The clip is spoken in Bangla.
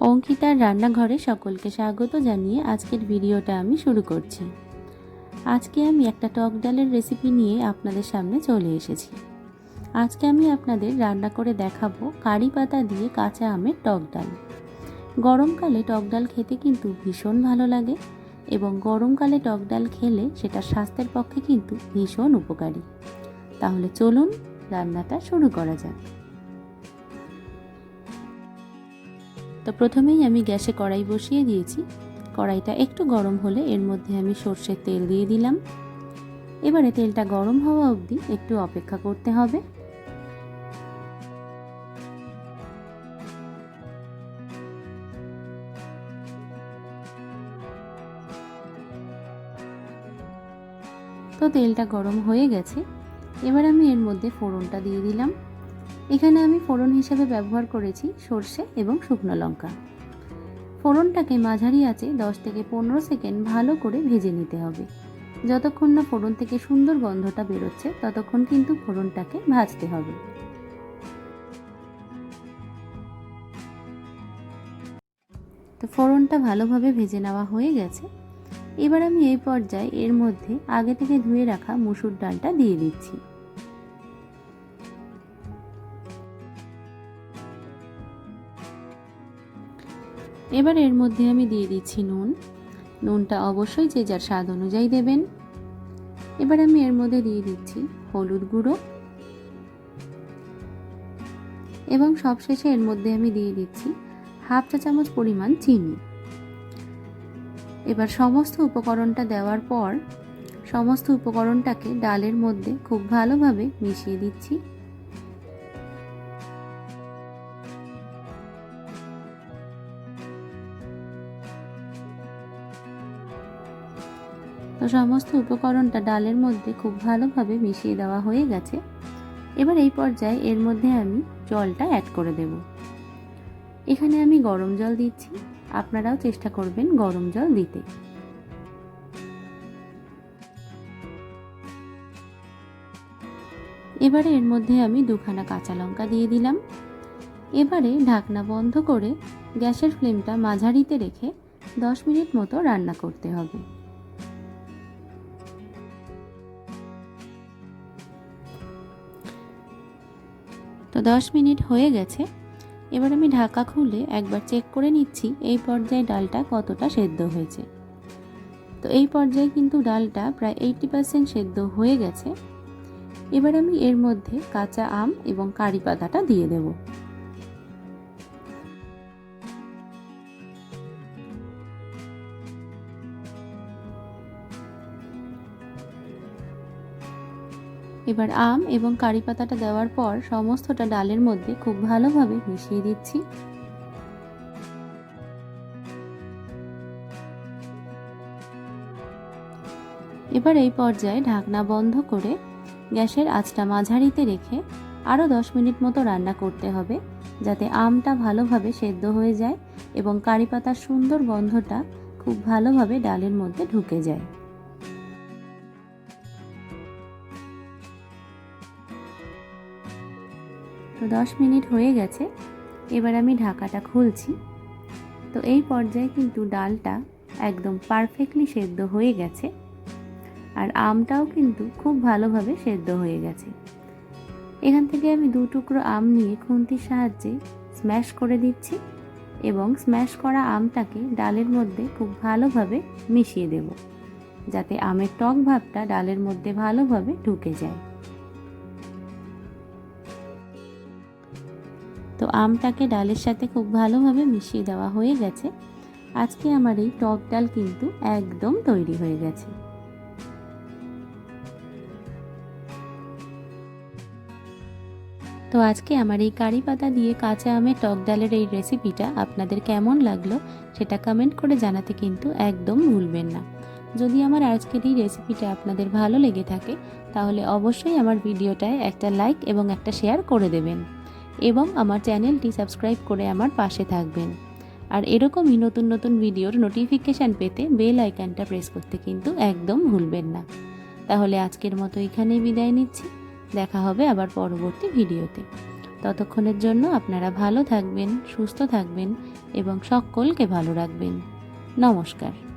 অঙ্কিতার রান্নাঘরে সকলকে স্বাগত জানিয়ে আজকের ভিডিওটা আমি শুরু করছি। আজকে আমি একটা টক ডালের রেসিপি নিয়ে আপনাদের সামনে চলে এসেছি। আজকে আমি আপনাদের রান্না করে দেখাবো কারি পাতা দিয়ে কাঁচা আমের টক ডাল। গরমকালে টক ডাল খেতে কিন্তু ভীষণ ভালো লাগে এবং গরমকালে টক ডাল খেলে সেটা স্বাস্থ্যের পক্ষে কিন্তু ভীষণ উপকারী। তাহলে চলুন রান্নাটা শুরু করা যাক। তো প্রথমেই আমি গ্যাসে কড়াই বসিয়ে দিয়েছি। কড়াইটা একটু গরম হলে এর মধ্যে আমি সর্ষের তেল দিয়ে দিলাম। এবারে তেলটা গরম হওয়া অবধি একটু অপেক্ষা করতে হবে। তো তেলটা গরম হয়ে গেছে। এবার আমি এর মধ্যে ফোড়নটা দিয়ে দিলাম। এখানে আমি ফোড়ন হিসেবে ব্যবহার করেছি সর্ষে এবং শুকনো লঙ্কা। ফোড়নটাকে মাঝারি আছে দশ থেকে পনেরো সেকেন্ড ভালো করে ভেজে নিতে হবে। যতক্ষণ না ফোড়ন থেকে সুন্দর গন্ধটা বেরোচ্ছে, ততক্ষণ কিন্তু ফোড়নটাকে ভাজতে হবে। তো ফোড়নটা ভালোভাবে ভেজে নেওয়া হয়ে গেছে। এবার আমি এই পর্যায়ে এর মধ্যে আগে থেকে ধুয়ে রাখা মুসুর ডালটা দিয়ে দিচ্ছি। এবার এর মধ্যে আমি দিয়ে দিচ্ছি নুন। নুনটা অবশ্যই যে যার স্বাদ অনুযায়ী দেবেন। এবার আমি এর মধ্যে দিয়ে দিচ্ছি হলুদ গুঁড়ো। এবং সবশেষে এর মধ্যে আমি দিয়ে দিচ্ছি হাফ চা চামচ পরিমাণ চিনি। এবার সমস্ত উপকরণটা দেওয়ার পর সমস্ত উপকরণটাকে ডালের মধ্যে খুব ভালোভাবে মিশিয়ে দিচ্ছি। তো সমস্ত উপকরণটা ডালের মধ্যে খুব ভালোভাবে মিশিয়ে দেওয়া হয়ে গেছে। এবার এই পর্যায়ে এর মধ্যে আমি জলটা অ্যাড করে দেব। এখানে আমি গরম জল দিচ্ছি। আপনারাও চেষ্টা করবেন গরম জল দিতে। এবারে এর মধ্যে আমি দুখানা কাঁচা লঙ্কা দিয়ে দিলাম। এবারে ঢাকনা বন্ধ করে গ্যাসের ফ্লেমটা মাঝারিতে রেখে দশ মিনিট মতো রান্না করতে হবে। দশ মিনিট হয়ে গেছে। এবার আমি ঢাকা খুলে একবার চেক করে নিচ্ছি এই পর্যায়ে ডালটা কতটা সেদ্ধ হয়েছে। তো এই পর্যায়ে কিন্তু ডালটা প্রায় এইটি পার্সেন্ট সেদ্ধ হয়ে গেছে। এবার আমি এর মধ্যে কাঁচা আম এবং কারি পাতাটা দিয়ে দেব। এবার আম এবং কারি পাতাটা দেওয়ার পর সমস্তটা ডালের মধ্যে খুব ভালোভাবে মিশিয়ে দিচ্ছি। এবার এই পর্যায়ে ঢাকনা বন্ধ করে গ্যাসের আঁচটা মাঝারিতে রেখে আরও দশ মিনিট মতো রান্না করতে হবে, যাতে আমটা ভালোভাবে সেদ্ধ হয়ে যায় এবং কারি পাতার সুন্দর গন্ধটা খুব ভালোভাবে ডালের মধ্যে ঢুকে যায়। তো দশ মিনিট হয়ে গেছে, এবার আমি ঢাকাটা খুলছি। তো এই পর্যায়ে কিন্তু ডালটা একদম পারফেক্টলি সেদ্ধ হয়ে গেছে আর আমটাও কিন্তু খুব ভালোভাবে সেদ্ধ হয়ে গেছে। এখান থেকে আমি দু টুকরো আম নিয়ে খুন্তির সাহায্যে স্ম্যাশ করে দিচ্ছি এবং স্ম্যাশ করা আমটাকে ডালের মধ্যে খুব ভালোভাবে মিশিয়ে দেব, যাতে আমের টক ভাবটা ডালের মধ্যে ভালোভাবে ঢুকে যায়। তো আমটাকে ডালের সাথে খুব ভালোভাবে মিশিয়ে দেওয়া হয়ে গেছে। আজকে আমার এই টক ডাল কিন্তু একদম তৈরি হয়ে গেছে। তো আজকে আমার এই কারি পাতা দিয়ে কাঁচা আমের টক ডালের এই রেসিপিটা আপনাদের কেমন লাগল সেটা কমেন্ট করে জানাতে কিন্তু একদম ভুলবেন না। যদি আমার আজকের এই রেসিপিটা আপনাদের ভালো লেগে থাকে, তাহলে অবশ্যই আমার ভিডিওটায় একটা লাইক এবং একটা শেয়ার করে দেবেন। এবং আমার চ্যানেলটি সাবস্ক্রাইব করে আমার পাশে থাকবেন। আর এরকমই নতুন নতুন ভিডিওর নোটিফিকেশান পেতে বেল আইকনটা প্রেস করতে কিন্তু একদম ভুলবেন না। তাহলে আজকের মতো এখানেই বিদায় নিচ্ছি। দেখা হবে আবার পরবর্তী ভিডিওতে। ততক্ষণের জন্য আপনারা ভালো থাকবেন, সুস্থ থাকবেন এবং সকলকে ভালো রাখবেন। নমস্কার।